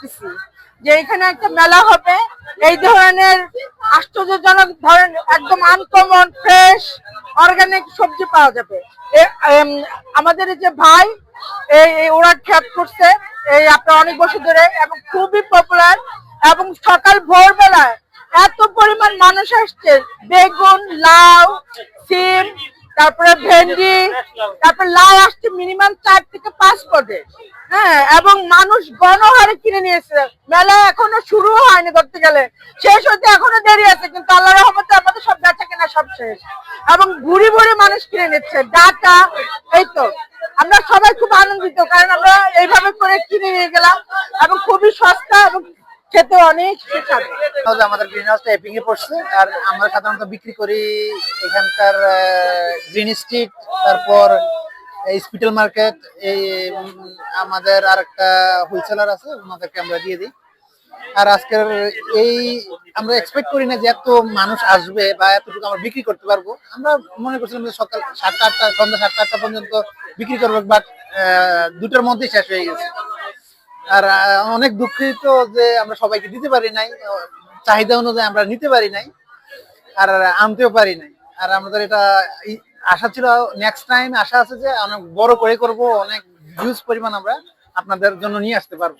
দেখতেছি যে এখানে একটা মেলা হবে। এই ধরনের আশ্চর্যজনক ধরেন একদম আনকমন ফ্রেশ অর্গানিক সবজি পাওয়া যাবে। আমাদের যে ভাই, এই ওরা খ্যাত করছে, এই আপনার অনেক বছর ধরে এবং খুবই পপুলার এবং সকাল ভোরবেলায় এত পরিমাণ মানুষ আসছে, বেগুন, লাউ, সিম তারপরে ভেন্ডি, তারপর লাউ আসছে মিনিমাম চার থেকে পাঁচ পদে। হ্যাঁ এবং মানুষ গণহারে কিনে নিয়েছে। মেলা এখনও শুরু হয়নি ধরতে গেলে। শেষ হতে এখনও দেরি আছে, কিন্তু আল্লাহ রহমতে আমাদের সব বেচা কেনা সব শেষ। এবং ভুড়ি ভুড়ি মানুষ কিনে নিচ্ছে। ডাটা, এই তো। আমরা সবাই খুব আনন্দিত, কারণ আমরা এইভাবে করে কিনে নিয়ে গেলাম। এবং খুবই সস্তা এবং খেতে অনেক আমাদের গ্রিন হাউসটা এপিং এ পড়ছে, আর আমরা সাধারণত বিক্রি করি এখানকার গ্রিন স্ট্রিট তারপর স্পিটাল মার্কেট এই আমাদের আর একটা হোলসেলার আছে, ওনাদেরকে আমরা দিয়ে দিই। আর আজকের এই, আমরা এক্সপেক্ট করি না যে এত মানুষ আসবে বা এতটুকু আমরা বিক্রি করতে পারব। আমরা মনে করছিলাম যে সকাল সাতটা আটটা, সন্ধ্যা সাতটা আটটা পর্যন্ত বিক্রি করব বাট দুটোর মধ্যেই শেষ হয়ে গেছে। আর অনেক দুঃখিত যে আমরা সবাইকে দিতে পারি নাই। চাহিদা অনুযায়ী আমরা নিতে পারি নাই আর আনতেও পারি নাই। আর আমাদের এটা আশা ছিল নেক্সট টাইম আশা আছে যে অনেক বড় করে করব, অনেক হিউজ পরিমাণ আমরা আপনাদের জন্য নিয়ে আসতে পারব।